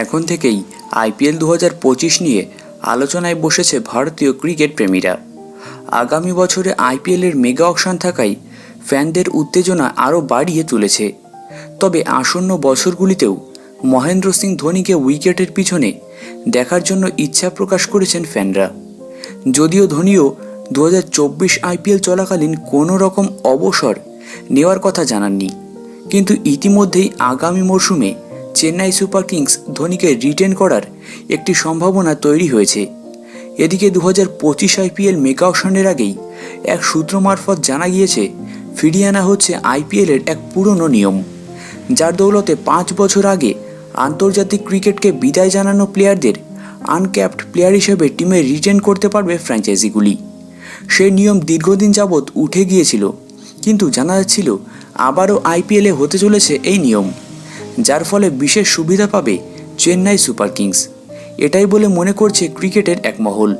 এখন থেকেই আইপিএল দু হাজার পঁচিশ নিয়ে আলোচনায় বসেছে ভারতীয় ক্রিকেট প্রেমীরা। আগামী বছরে আইপিএলের মেগা অকশন থাকায় ফ্যানদের উত্তেজনা আরও বাড়িয়ে তুলেছে। তবে আসন্ন বছরগুলিতেও মহেন্দ্র সিং ধোনিকে উইকেটের পিছনে দেখার জন্য ইচ্ছা প্রকাশ করেছেন ফ্যানরা। যদিও ধোনিও দু হাজার চব্বিশ আইপিএল চলাকালীন কোনো রকম অবসর নেওয়ার কথা জানাননি। কিন্তু ইতিমধ্যেই আগামী মরশুমে চেন্নাই সুপার কিংস ধোনিকে রিটেন করার একটি সম্ভাবনা তৈরি হয়েছে। এদিকে দু হাজার পঁচিশ আইপিএল মেগা অকশনের আগেই এক সূত্র মারফত জানা গিয়েছে ফিরিয়ে আনা হচ্ছে আইপিএলের এক পুরনো নিয়ম, যার দৌলতে পাঁচ বছর আগে আন্তর্জাতিক ক্রিকেটকে বিদায় জানানো প্লেয়ারদের আনক্যাপড প্লেয়ার হিসেবে টিমে রিটেন করতে পারবে ফ্র্যাঞ্চাইজিগুলি। সেই নিয়ম দীর্ঘদিন যাবৎ উঠে গিয়েছিল, কিন্তু জানা যাচ্ছিল আবারও আইপিএলে হতে চলেছে এই নিয়ম। যার ফলে বিশেষ সুবিধা পাবে চেন্নাই সুপার কিংস। এটাই বলে মনে করছে ক্রিকেটের এক মহল।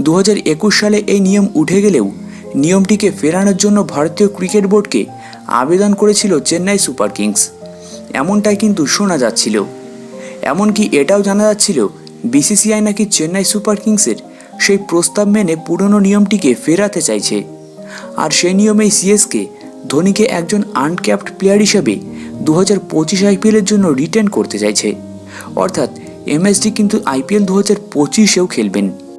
দু হাজার একুশ সালে এই নিয়ম উঠে গেলেও নিয়মটিকে ফেরানোর জন্য ভারতীয় ক্রিকেট বোর্ডকে আবেদন করেছিল চেন্নাই সুপার কিংস। এমনটাই কিন্তু শোনা যাচ্ছিল। এমনকি এটাও জানা যাচ্ছিল, বিসিসিআই নাকি চেন্নাই সুপার কিংসের সেই প্রস্তাব মেনে পুরনো নিয়মটিকে ফেরাতে চাইছে। আর সেই নিয়মেই সিএসকে ধোনিকে একজন আনক্যাপড প্লেয়ার হিসেবে দু হাজার পঁচিশ আইপিএলের জন্য রিটার্ন করতে চাইছে। অর্থাৎ এমএসডি কিন্তু আইপিএল দু হাজার পঁচিশেও খেলবেন।